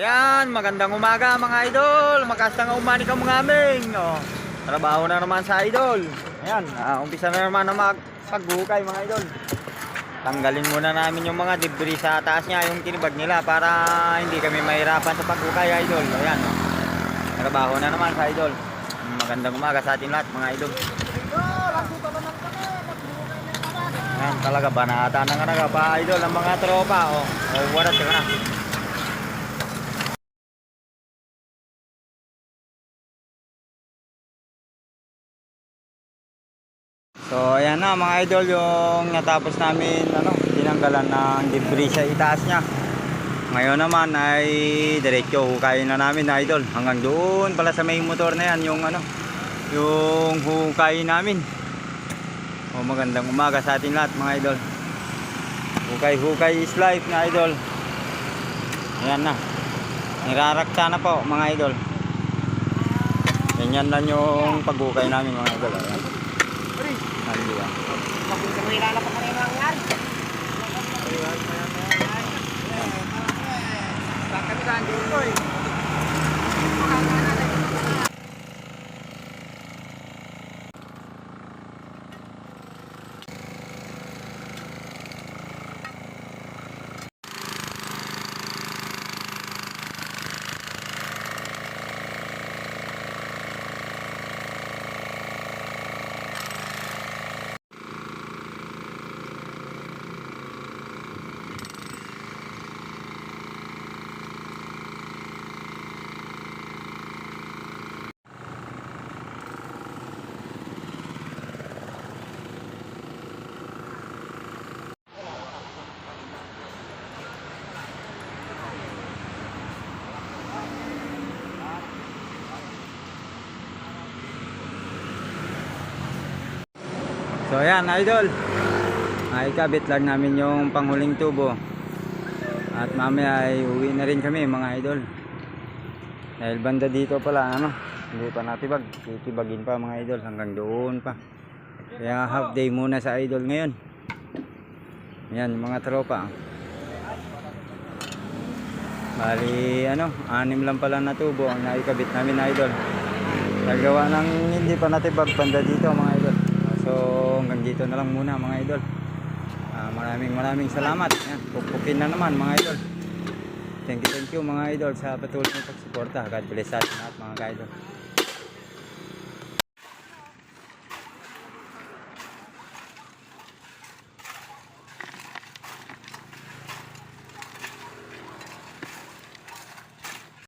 Yan, magandang umaga mga idol. Makastang umani ka mga aming. Oh, trabaho na naman sa idol. Ayan, ah, umpisa na naman na magpaghukay mga idol. Tanggalin muna namin yung mga debris sa taas niya, yung tinibag nila para hindi kami mahirapan sa paghukay idol. Ayan, oh. trabaho na naman sa idol. Magandang umaga sa atin lahat mga idol. Ayan, talaga banata na nga pa idol ang mga tropa. Oh, oh warat ka. So ayan na mga idol yung natapos namin ano, tinanggalan ng debris sa itaas niya. Ngayon naman ay diretso hukayin na namin na idol. Hanggang doon pala sa may motor na yan yung ano yung hukayin namin. O magandang umaga sa atin lahat mga idol. Hukay hukay is life na idol. Ayan na. Nirarakta na po mga idol. Ganyan lang yung paghukay namin mga idol. Ayan. Haliwa. So ayan idol. Ay kabit lang namin yung panghuling tubo. At mamaya ay uwi na rin kami mga idol. Dahil banda dito pala ano, hindi pa natibag. Titibagin pa mga idol hanggang doon pa. Kaya half day muna sa idol ngayon. Yan mga tropa. Bali ano, anim lang pala na tubo ang naikabit namin idol. Nagawa ng hindi pa natibag banda dito mga. So hanggang dito na lang muna mga idol. Ah, maraming maraming salamat. Yan, pupukin na naman mga idol. Thank you, thank you mga idol sa patuloy na pagsuporta. God bless sa atin lahat mga idol.